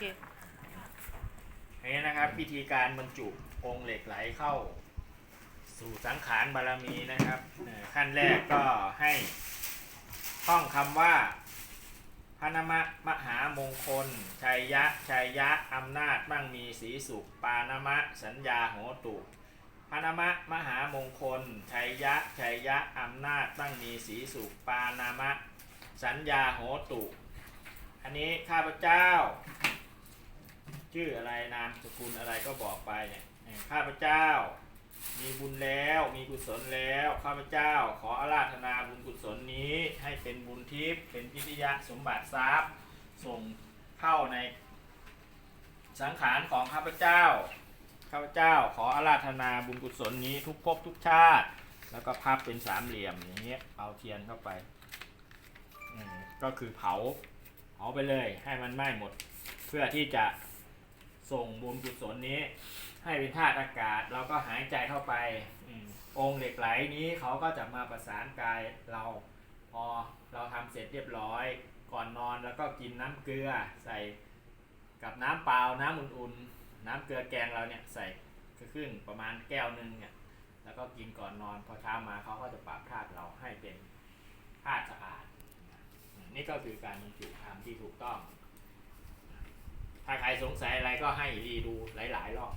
เคนี่นะครับพิธีการบรรจุองค์เหล็กไหลเข้า สู่สังขารบารมีนะครับขั้นแรกก็ให้ท่องคำว่าพระนมะมหามงคล ชัยยะ ชัยยะ อำนาจมั่งมีสีสุข ปานมะ สัญญาโหตุพระนมะมหามงคล ชัยยะ ชัยยะ อำนาจมั่งมีสีสุข ปานามะ สัญญาโหตุ อันนี้ข้าพเจ้า ชื่ออะไรนามสกุลอะไรก็บอกไปเนี่ยข้าพเจ้า มีบุญแล้วมีกุศลแล้วข้าพเจ้า ขออาราธนาบุญกุศลนี้ให้เป็นบุญทิพย์เป็นพิทยสมบัติทรัพย์ส่งเข้าในสังขารของข้าพเจ้าข้าพเจ้า ขออาราธนาบุญกุศลนี้ทุกภพทุกชาติ แล้วก็พับเป็นสามเหลี่ยมอย่างเงี้ยเอาเทียนเข้าไปก็คือเผาเผาไปเลยให้มันไหม้หมด เพื่อที่จะ ส่งบุญกุศลนี้ ให้เป็นธาตุอากาศเราก็หายใจเข้าไปองค์เหล็กไหลนี้เขาก็จะมาประสานกายเราพอเราทำเสร็จเรียบร้อย ก่อนนอนแล้วก็กินน้ำเกลือใส่กับน้ำเปล่าน้ำอุ่นๆ น้ำเกลือแกงเราเนี่ยใส่ครึ่งประมาณแก้วหนึงเนี่ยแล้วก็กินก่อนนอนพอเช้ามาเขาก็จะปรับธาตุเราให้เป็นธาตุสะอาดนี่ก็คือการบรรจุธรรมที่ถูกต้อง ถ้าใครสงสัยอะไรก็ให้รีดูหลาย ๆ รอบ